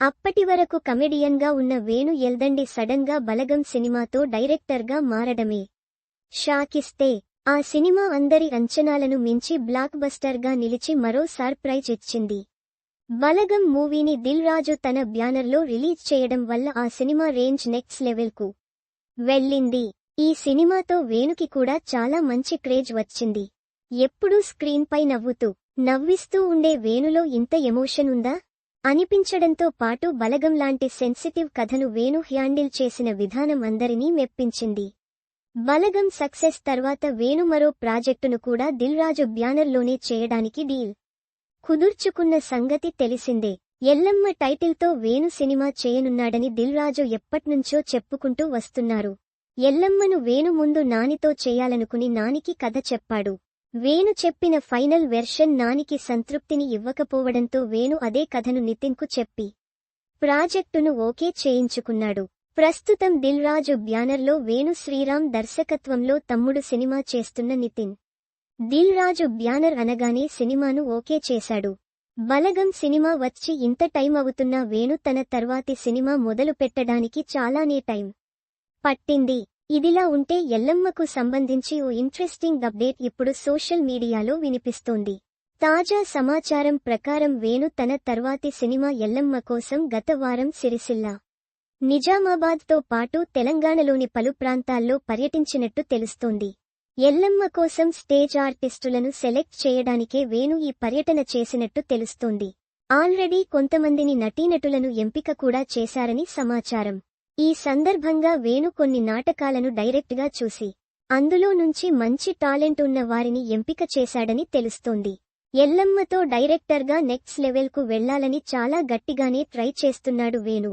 అప్పటి వరకు కమెడియన్గా ఉన్న వేణు ఎల్దండి సడన్గా బలగం సినిమాతో డైరెక్టర్గా మారడమే. షాకిస్తే ఆ సినిమా అందరి అంచనాలను మించి బ్లాక్ బస్టర్గా నిలిచి మరో సర్ప్రైజ్ ఇచ్చింది. బలగం మూవీని దిల్ రాజు తన బ్యానర్లో రిలీజ్ చేయడం వల్ల ఆ సినిమా రేంజ్ నెక్స్ట్ లెవెల్కు వెళ్ళింది. ఈ సినిమాతో వేణుకి కూడా చాలా మంచి క్రేజ్ వచ్చింది. ఎప్పుడూ స్క్రీన్ పై నవ్వుతూ నవ్విస్తూ ఉండే వేణులో ఇంత ఎమోషన్ ఉందా? అనిపించడంతో పాటు బలగం లాంటి సెన్సిటివ్ కథను వేణు హ్యాండిల్ చేసిన విధానం అందరినీ మెప్పించింది. బలగం సక్సెస్ తర్వాత వేణు మరో ప్రాజెక్టును కూడా దిల్ రాజు బ్యానర్లోనే చేయడానికి డీల్. కుదుర్చుకున్న సంగతి తెలిసిందే. ఎల్లమ్మ టైటిల్తో వేణు సినిమా చేయనున్నాడని దిల్ రాజు ఎప్పట్నుంచో చెప్పుకుంటూ వస్తున్నారు. ఎల్లమ్మను వేణు ముందు నానితో చేయాలనుకుని నానికి కథ చెప్పాడు. వేణు చెప్పిన ఫైనల్ వెర్షన్ నానికి సంతృప్తిని ఇవ్వకపోవడంతో వేణు అదే కథను నితిన్కు చెప్పి ప్రాజెక్టును ఓకే చేయించుకున్నాడు. ప్రస్తుతం దిల్ రాజు బ్యానర్లో వేణు శ్రీరామ్ దర్శకత్వంలో తమ్ముడు సినిమా చేస్తున్న నితిన్. దిల్ రాజు బ్యానర్ అనగానే సినిమాను ఓకే చేశాడు. బలగం సినిమా వచ్చి ఇంత టైం అవుతున్నా వేణు తన తర్వాతి సినిమా మొదలు పెట్టడానికి చాలానే టైం పట్టింది. ఇదిలా ఉంటే ఎల్లమ్మకు సంబంధించి ఓ ఇంట్రెస్టింగ్ అప్డేట్ ఇప్పుడు సోషల్ మీడియాలో వినిపిస్తోంది. తాజా సమాచారం ప్రకారం వేణు తన తర్వాతి సినిమా ఎల్లమ్మ కోసం గత వారం సిరిసిల్ల. నిజామాబాద్తో పాటు తెలంగాణలోని పలు ప్రాంతాల్లో పర్యటించినట్టు తెలుస్తోంది. ఎల్లమ్మ కోసం స్టేజ్ ఆర్టిస్టులను సెలెక్ట్ చేయడానికే వేణు ఈ పర్యటన చేసినట్టు తెలుస్తోంది. ఆల్రెడీ కొంతమందిని నటీనటులను ఎంపిక కూడా చేశారని సమాచారం. ఈ సందర్భంగా వేణు కొన్ని నాటకాలను డైరెక్ట్గా చూసి అందులో నుంచి మంచి టాలెంట్ ఉన్న వారిని ఎంపిక చేశాడని తెలుస్తోంది. ఎల్లమ్మతో డైరెక్టర్గా నెక్స్ట్ లెవెల్కు వెళ్ళాలని చాలా గట్టిగానే ట్రై చేస్తున్నాడు వేణు.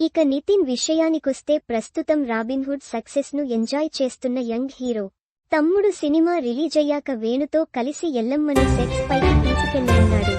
ఇక నితిన్ విషయానికొస్తే ప్రస్తుతం రాబిన్హుడ్ సక్సెస్ను ఎంజాయ్ చేస్తున్న యంగ్ హీరో. తమ్ముడు సినిమా రిలీజయ్యాక వేణుతో కలిసి ఎల్లమ్మను సెట్స్ పైకి తీసుకెళ్ళనున్నాడు